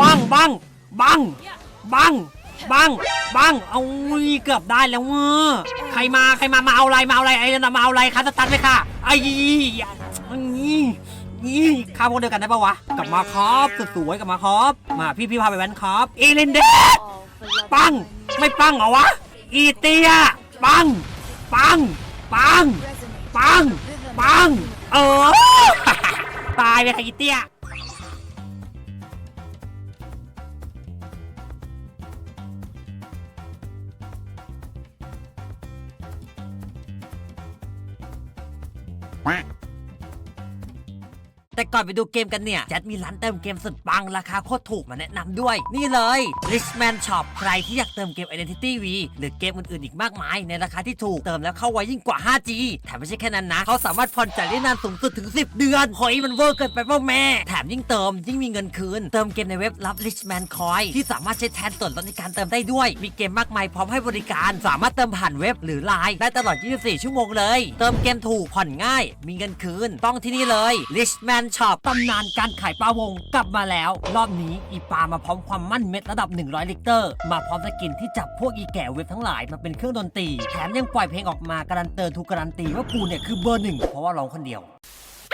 บังบังบังบังบังบังเอาเกือบได้แล้วเว้อใครมาใครมามาเอาอะไรมาเอาอะไรไอ้นั่นนะมาเอาอะไรคะสตันไหมค่ะไอ้อย่านี่นี่ข้าพวกเดียวกันได้ปะวะกลับมาครับสุดสวยกลับมาครับ มาพี่พี่พาไปแว้นครับเอเลนเดสปังไม่ปังเหรอวะอีเตียปังปังปังปังปังเออตายไปค่ะอีเตีย แต่ก่อนไปดูเกมกันเนี่ยแจ็ดมีร้านเติมเกมสุดปังราคาโคตรถูกมาแนะนำด้วย นี่เลย Richman Shop ใครที่อยากเติมเกม Identity V หรือเกมอื่นๆอีกมากมาย ในราคาที่ถูกเติมแล้วเข้าไวยิ่งกว่า 5G แถมไม่ใช่แค่นั้นนะ เขาสามารถผ่อนจ่ายได้นานสูงสุดถึง 10 เดือนเฮ้ยมันเวอร์เกินไปเปล่าแม่ แถมยิ่งเติมยิ่งมีเงินคืน เติมเกมในเว็บรับ Richman Coin ที่สามารถใช้แทนส่วนลดในการเติมได้ด้วย มีเกมมากมายพร้อมให้บริการ สามารถเติมผ่านเว็บหรือไลน์ได้ตลอด 24 ชั่วโมงเลย เติมเกมถูกผ่อนง่าย มีเงินคืน ต้องที่นี่เลย Richman นช็อปตำนานการขายปลาวงกลับมาแล้ว รอบนี้อีปามาพร้อมความมั่นเม็ดระดับ 100 ลิตรมาพร้อมสกินที่จับพวกอีแก่เว็บทั้งหลายมาเป็นเครื่องดนตรีแถมยังปล่อยเพลงออกมาการันเตอร์ทุกการันตีว่ากูเนี่ยคือเบอร์หนึ่งเพราะว่าร้องคนเดียว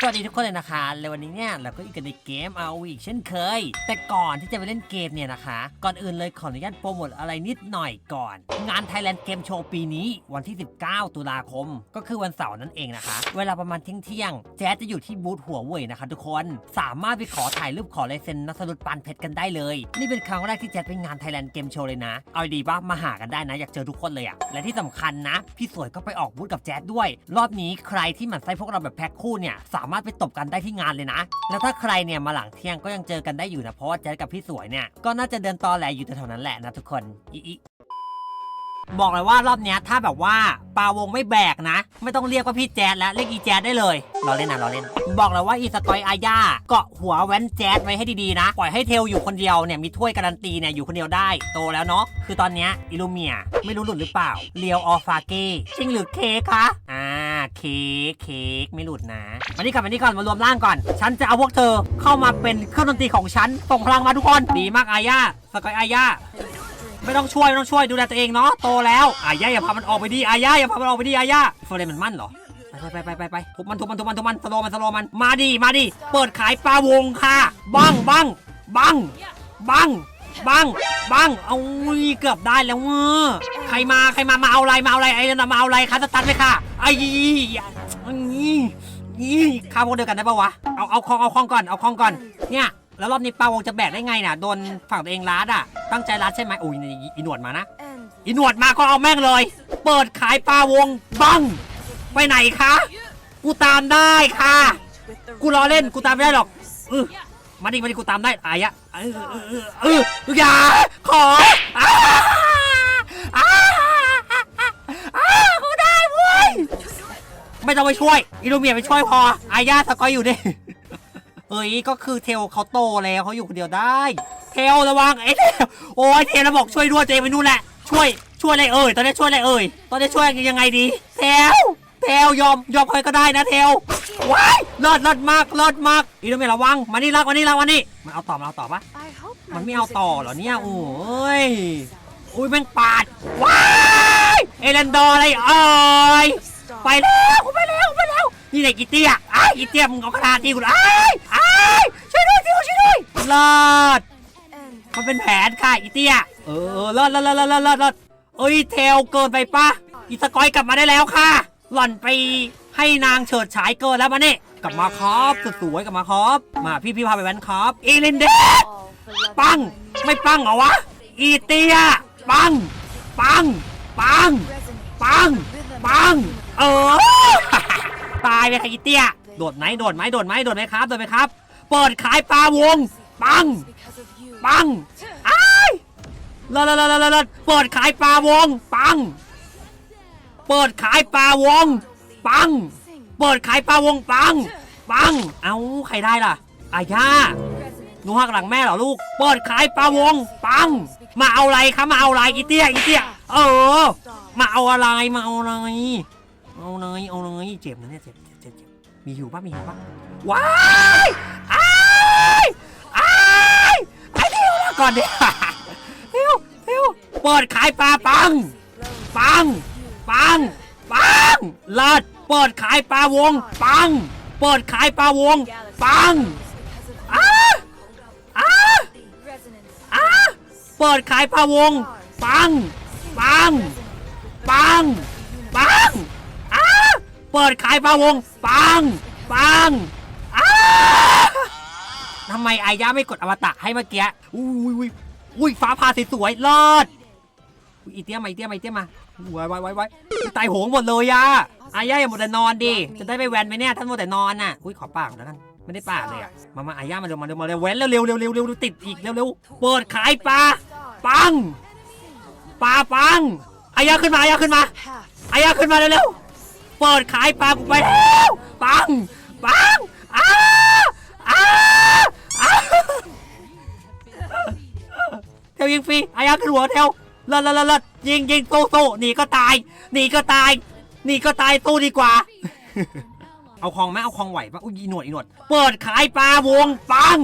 สวัสดีทุกคนเลยนะคะ และวันนี้เนี่ยเราก็อยู่กันในเกม ROV อีกเช่นเคย แต่ก่อนที่จะไปเล่นเกมเนี่ยนะคะ ก่อนอื่นเลยขออนุญาตโปรโมทอะไรนิดหน่อยก่อน งาน Thailand Game Show ปีนี้วันที่ 19 ตุลาคม ก็คือวันเสาร์นั่นเองนะคะ เวลาประมาณเที่ยงเที่ยงแจ๊สจะอยู่ที่บูธหัวเว่ยนะคะ ทุกคน สามารถไปขอถ่ายรูปขอลายเซ็นนัสรุตปานเพชรกันได้เลย นี่เป็นครั้งแรกที่แจ๊สไปงาน Thailand Game Show เลยนะ เอาดีป่ะมาหากันได้นะ อยากเจอทุกคนเลยอะและที่สำคัญนะ พี่สวยก็ไปออกบูธกับแจ๊ดด้วย รอบนี้ใครที่หมั่นไส้พวกเราแบบแพ็คคู่เนี่ยสาามารถไปตบกันได้ที่งานเลยนะ แล้วถ้าใครเนี่ยมาหลังเที่ยงก็ยังเจอกันได้อยู่นะเพราะว่าแจ๊ดกับพี่สวยเนี่ยก็น่าจะเดินตอแหลอยู่แถวๆนั้นแหละนะทุกคนอีอีบอกเลยว่ารอบเนี้ยถ้าแบบว่าปาวงไม่แบกนะ ไม่ต้องเรียกว่าพี่แจ๊ดแล้วเรียกอีแจ๊ดได้เลยรอเล่นนะรอเล่น บอกเลยว่าอีสกอยอาญาเกาะหัวแว้นแจ๊ดไว้ให้ดีๆนะ ปล่อยให้เทลอยู่คนเดียวเนี่ยมีถ้วยการันตีเนี่ยอยู่คนเดียวได้โตแล้วเนาะคือตอนเนี้ยอิลูเมียไม่รู้หลุดหรือเปล่าเลียวออฟาเก้จริงหรือเคกคะอ่า เค้กเค้กไม่หลุดนะมานี่ก่อนมานี่ก่อนมารวมร่างก่อน ฉันจะเอาพวกเธอเข้ามาเป็นเครื่องดนตรีของฉันส่งพลังมาทุกคนดีมากอาญาสกอยอาญาไม่ต้องช่วยไม่ต้องช่วยดูแลตัวเองเนาะโตแล้วอาย่าอย่าพามันออกไปดีอาย่าอย่าพามันออกไปดีอาย่าเฟรนมันมั่นเหรอไปไปไปไปไปทุบมันทุบมันทุบมันทุบมันสโลมันสโลมันมาดิมาดิเปิดขายปลาวงค่ะบังบังบังบังบังบังเอาเกือบได้แล้วเว้อ ใครมาใครมามาเอาอะไรมาเอาอะไรไอ้นั่นนะมาเอาอะไรคะสตันไหมค่ะไอ้อย่านี่นี่ข้ามพวกเดียวกันได้ปะวะเอาเอาคลองเอาคลองก่อนเอาคลองก่อนเนี่ยแล้วรอบนี้ปาวงจะแบกได้ไงน่ะโดนฝั่งตัวเองลัดอะตั้งใจลัดใช่ไหมอุ้ยอีหนวดมานะอีหนวดมาก็เอาแม่งเลย เปิดขายปลาวงบังไปไหนคะกูตามได้ค่ะ กูรอเล่นกูตามไม่ได้หรอกเออมาดิมาดิกูตามได้อายะเออเออเออเอออย่าขอ อ้าอ้ากูได้เว้ยไม่ต้องไปช่วย อิลูเมียไปช่วยพอ อายาสกอยอยู่ดิเอ้ยก็คือเทลเขาโตแล้วเขาอยู่คนเดียวได้ เทลระวังไอ้เทลโอ้ยเทลแล้วบอกช่วยด้วยตัวเองไปนู่นแหละ ช่วยช่วยอะไรเอ่ยตอนนี้ช่วยอะไรเอ่ยตอนนี้ช่วยยังไงดีเทลเทลยอมยอมใครก็ได้นะเทลว้ายรอดรอดมากรอดมากอีโนเมระวังมานี่รักมานี่รักมานี่มันเอาต่อมันเอาต่อปะมันไม่เอาต่อเหรอเนี่ยโอ้ย อุ้ยแม่งปาด ว้ายเอเลนดอร์อะไรเอ่ยไปแล้วกูไปแล้วกูไปแล้ว นี่ไหนกีเตียไอ้ายกีเตียมึงเอากระดาษทีกูไอ้ายอ้ายช่วยด้วยช่วยด้วยช่วยด้วยรอดมันเป็นแผนค่ะอีเตียเออรอดรอดรอดรอดรอดรอดรอดเอ้ยเทลเกินไปปะอีสกอยกลับมาได้แล้วค่ะ หล่อนไปให้นางเฉิดฉายเกินแล้วมาเนี่ยกลับมาครับสุดสวยกลับมาครับ มาพี่พี่พาไปแว้นครับเอเลนเดสปัง ไม่ปังเหรอวะ อีเตีย ปัง ปัง ปัง ปัง ปัง เออ ตายไปค่ะอีเตี้ย โดดไหมโดดไหมโดดไหมโดดไหมครับ โดดไหมครับ เปิดขายปลาวง ปัง ปังอ้ายเลเลเลเลเลเปิดขายปลาวง ปัง เปิดขายปลาวง ปัง เปิดขายปลาวง ปัง ปัง เอาใครได้ล่ะอาย่า นูหักหลังแม่เหรอลูก เปิดขายปลาวง ปัง มาเอาอะไรคะ มาเอาอะไรอีเตี้ยอีเตี้ย เออ มาเอาอะไร มาเอาอะไร เอาเลยเอาเลยเจ็บนะเนี่ยเจ็บเจ็บเจ็บมีหิวปะมีหิวปะว้ายอ้ายอ้ไอ้เดียวก่อนดิเร็วเร็วเปิดขายปลาปัง ปัง ปัง ปังเลิศเปิดขายปลาวง ปัง เปิดขายปลาวง ปัง เปิดขายปลาวง ปัง ปัง ปัง ปังอ้าเปิดขายปลาวง ปัง ปังอ้าทำไมอายาไม่กดอวตารให้เมื่อกี้ อุ้ยอุ้ยอุ้ยฟ้าผ่าสวยๆเลิศอุ๊ยอีเตี้ยมาอีเตี้ยมาอีเตี้ยมาไว้ไว้ไว้ไว้ตายโหงหมดเลยอะอาย่าอย่าหมดแต่นอนดิ จะได้ไปแวนไหมเนี่ยท่านหมดแต่นอนน่ะ อุ้ยขอปากแล้วกัน ไม่ได้ปากเลยอะมามาอาย่ามาเร็วมาเร็วมาเร็วแวนเร็วเร็วเร็วเร็วเร็วเร็วติดอีกเร็วเร็วเปิดขายปลา ปังปลาปังอาย่าขึ้นมาอาย่าขึ้นมาอาย่าขึ้นมาเร็วเร็วเปิดขายปลากูไปแล้วปังปังอ้าอ้าอ้าเทวยิงฟรีอาย่าขึ้นหัวเทวเลิศเลิศเลิศเลิศยิงยิงสู้สู้หนีก็ตายหนีก็ตายหนีก็ตายสู้ดีกว่า เอาคลองไหมเอาคลองไหวปะอุ้ยอีหนวดอีหนวด เปิดขายปลาวงปัง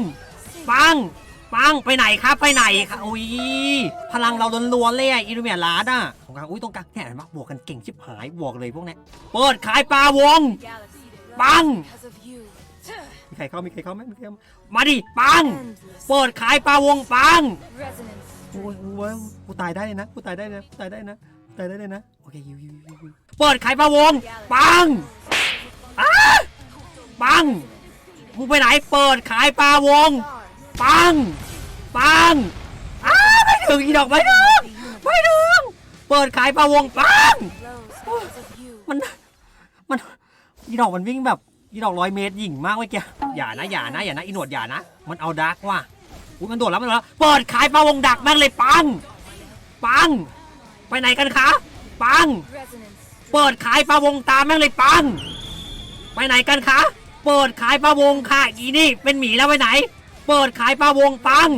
ปัง ปังไปไหนครับไปไหนครับอุ้ยพลังเราล้วนๆเลยอะอีลูเมียลาดอะตรงกลางอุ้ยตรงกลางเนี่ยเห็นปะบวกกันเก่งชิบหายบวกเลยพวกนี้เปิดขายปลาวงปังมีใครเข้ามีใครเข้าไหมมีใครเข้ามาดิปังเปิดขายปลาวงปังโอ้ยโอ้ยกูตายได้เลยนะกูตายได้นะตายได้นะตายได้เลยนะโอเคยิวยิวยิวยิวเปิดขายปลาวงปังอ้าปังมึงไปไหนเปิดขายปลาวงปัง ปังอ้าไม่ถึงอีดอกไม่ถึงไม่ถึงเปิดขายปลาวงปังมันมันอีดอกมันวิ่งแบบอีดอกร้อยเมตรหยิ่งมากเว้ยแกอย่านะอย่านะอย่านะอีหนวดอย่านะ มันเอาดาร์กว่ะอุ้ยมันโดดแล้วมันโดดแล้วเปิดขายปลาวงดักแม่งเลยปังปัง ไปไหนกันคะปัง เปิดขายปลาวงตามแม่งเลยปัง ไปไหนกันคะเปิดขายปลาวงค่ะอีนี่เป็นหมีแล้วไปไหน เปิดขายปลาวงปัง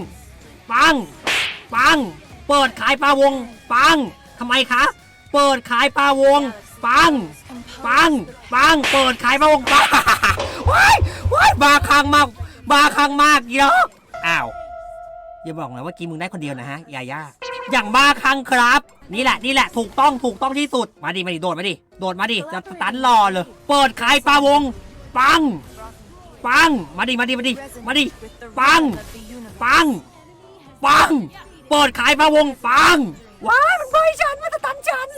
ปัง ปัง เปิดขายปลาวง ปังทำไมคะ เปิดขายปลาวง ปัง ปัง ปัง เปิดขายปลาวงปังว้ายว้ายบาคังมากบาคังมากอีดอกอ้าวอย่าบอกนะว่ากินมึงได้คนเดียวนะฮะยาย่าอย่างบ้าคังครับ นี่แหละนี่แหละถูกต้องถูกต้องที่สุดมาดิมาดิโดดมาดิโดดมาดิจะสตันรอเลย เปิดขายปลาวง ปัง ปัง มาดิมาดิมาดิมาดิปัง ปัง ปัง เปิดขายปลาวงปัง ว้ายมันใบฉันมันสตันฉัน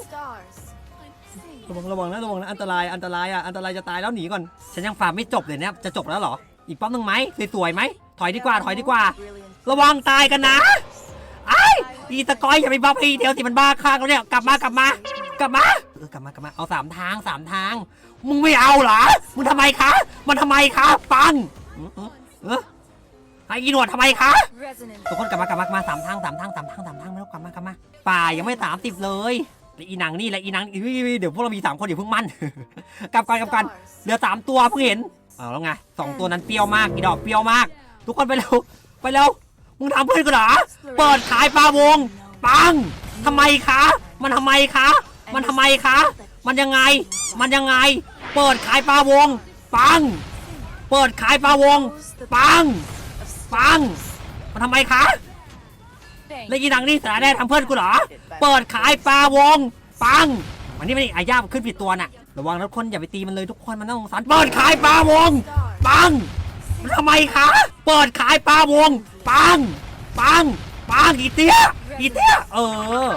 ระวังระวังนะระวังนะอันตรายอันตรายอะอันตรายจะตายแล้วหนีก่อน ฉันยังฟาร์มไม่จบเลยเนี่ยจะจบแล้วเหรอ อีกป้อมหนึ่งไหมสวยๆไหมถอยดีกว่าถอยดีกว่า ระวังตายกันนะไอ้อีตะกอยอย่าไปบัฟอีเดียวสิมันบ้าข้างแล้วเนี่ยกลับมากลับมากลับมาเออกลับมากลับมาเอาสามทางสามทาง มึงไม่เอาเหรอมึงทำไมคะ มันทำไมคะปังเออ ไอ้อีหนวดทำไมคะ ทุกคนกลับมากลับมากลับมาสามทางสามทางสามทางสามทางไม่ต้องกลับมากลับมา ป่ายังไม่สามสิบเลยและอีหนังนี่และอีหนังอีเดี๋ยวพวกเรามีสามคนอย่าเพิ่งมั่น กลับกันกลับกันเหลือสามตัวเพิ่งเห็นเอาแล้วไงสองตัวนั้นเปรี้ยวมากอีดอกเปรี้ยวมาก ทุกคนไปเร็วไปเร็วมึงทำเพื่อนกูเหรอเปิดขายปลาวงปังทำไมคะ มันทำไมคะ มันทำไมคะ มันยังไง มันยังไง เปิดขายปลาวงปัง เปิดขายปลาวงปัง ปังมันทำไมคะแล้วอีหนังนี่สาแน่ทำเพื่อนกูเหรอ เปิดขายปลาวงปังมันนี่ไม่ได้อาญาขึ้นผิดตัวน่ะ ระวังนะทุกคนอย่าไปตีมันเลยทุกคนมันน่าสงสารเปิดขายปลาวงปังมันทำไมคะเปิดขายปลาวงปังปังปังอีเตี้ยอีเตี้ยเออ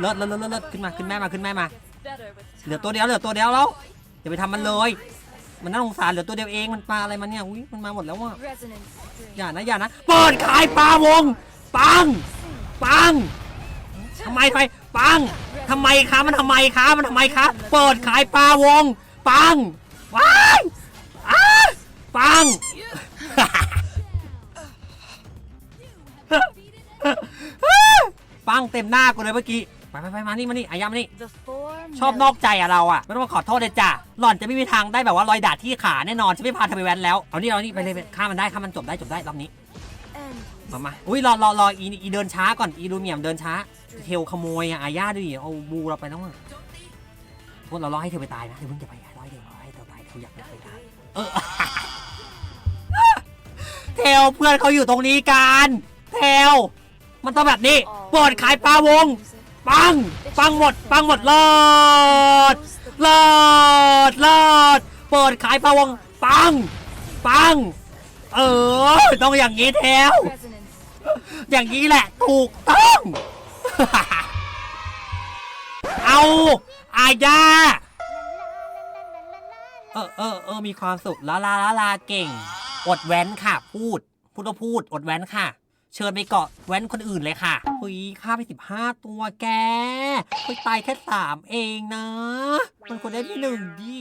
เลิศเลิศเลิศเลิศขึ้นมาขึ้นแม่มาขึ้นแม่มาเหลือตัวเดียวเหลือตัวเดียวแล้วอย่าไปทำมันเลย มันน่าสงสารเหลือตัวเดียวเองมันปลาอะไรมันเนี่ยอุ้ยมันมาหมดแล้วว่ะอย่านะอย่านะเปิดขายปลาวงปังปังทำไมทำไมปังทำไมคะมันทำไมคะมันทำไมคะเปิดขายปลาวงปังว้ายอ้าปังปังเต็มหน้ากูเลยเมื่อกี้ ไปไปไปมานี่มานี่อายามานี่ ชอบนอกใจอะเราอะไม่ต้องมาขอโทษเลยจ้ะหล่อนจะไม่มีทางได้แบบว่ารอยดาดที่ขาแน่นอนฉันไม่พาเธอไปแว้นแล้วเอานี่เอานี่ไปเลยไปฆ่ามันได้ฆ่ามันจบได้จบได้รอบนี้มามาอุ้ยรอรอรออีอีเดินช้าก่อนอีดูเมียมเดินช้าเทลขโมยอะอาญาดูดิเอาบูเราไปแล้วอะพวกเรารอให้เธอไปตายนะเธอเพิ่งจะไปรอให้เธอรอให้เธอตายเธออยากไปตายเออเทลเพื่อนเขาอยู่ตรงนี้กันแถวมันต้องแบบนี้เปิดขายปลาวง ปัง ปังหมด ปังหมดเลิศเลิศเลิศเปิดขายปลาวง ปัง ปัง เออ ต้องอย่างนี้แถวอย่างนี้แหละ ถูกต้อง เอาอาญาเออเออเออมีความสุขลาลาลาลาเก่ง อดแว้นค่ะ พูด พูดก็พูด อดแว้นค่ะ เชิญไปเกาะแว้นคนอื่นเลยค่ะหุยฆ่าไปสิบห้าตัวแกคุยตายแค่สามเองนะ มันควรได้ที่หนึ่งดี